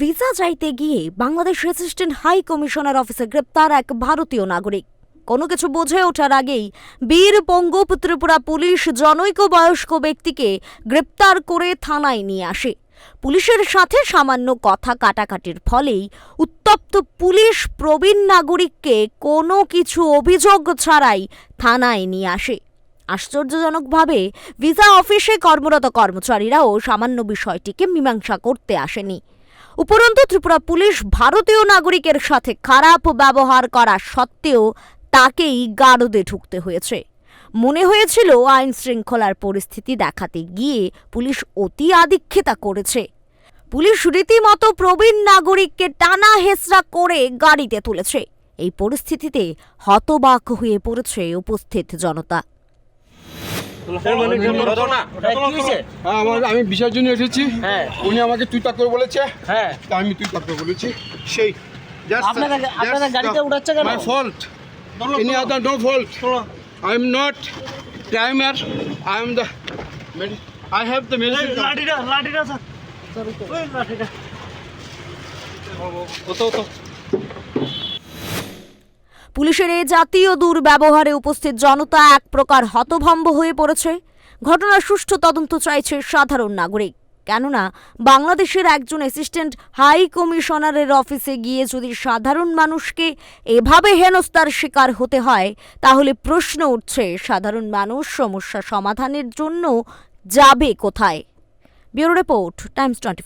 Visa চাইতে গিয়ে Bangladesh resistant high commissioner অফিসে গ্রেপ্তার এক ভারতীয় নাগরিক। কোনো কিছু বুঝে ওঠার আগেই বীর পঙ্গব ত্রিপুরা পুলিশ জনৈক বয়স্ক ব্যক্তিকে গ্রেপ্তার করে থানায় নিয়ে আসে। পুলিশের সাথে সামান্য কথা কাটাকাটির ফলেই উত্তপ্ত পুলিশ প্রবীণ নাগরিককে কোনো কিছু অভিযোগ ছাড়াই থানায় নিয়ে আসে। আশ্চর্যজনকভাবে ভিসা অফিসে কর্মরত কর্মচারীরাও সামান্য বিষয়টিকে মীমাংসা করতে আসেনি। উপরন্তু ত্রিপুরা পুলিশ ভারতীয় নাগরিকের সাথে খারাপ ব্যবহার করা সত্ত্বেও তাকেই গারদে ঢুকতে হয়েছে। মনে হয়েছিল আইন শৃঙ্খলার পরিস্থিতি দেখাতে গিয়ে পুলিশ অতি আদিক্ষেতা করেছে। পুলিশ রীতিমতো প্রবীণ নাগরিককে টানা হেসরা করে গাড়িতে তুলেছে। এই পরিস্থিতিতে হতবাক হয়ে পড়েছে উপস্থিত জনতা। আমি বিষয়ের জন্য এসেছি। হ্যাঁ। উনি আমাকে তুই তাক করে বলেছে। হ্যাঁ। তা আমি তুই তাক করে বলেছি। সেই। My fault any other no fault I am not crimer I am the I have the medicine লাঠিটা লাঠিটা স্যার। ওই লাঠিটা। পুলিশের এই জাতীয় দুর্ব্যবহারে উপস্থিত জনতা এক প্রকার হতভম্ব হয়ে পড়েছে। ঘটনার সুষ্ঠু তদন্ত চাইছে সাধারণ নাগরিক। কেননা, বাংলাদেশের একজন অ্যাসিস্ট্যান্ট হাই কমিশনারের অফিসে গিয়ে যদি সাধারণ মানুষকে এভাবে হেনস্থার শিকার হতে হয়, তাহলে প্রশ্ন উঠছে, সাধারণ মানুষ সমস্যা সমাধানের জন্য যাবে কোথায়? Bureau report, Times twenty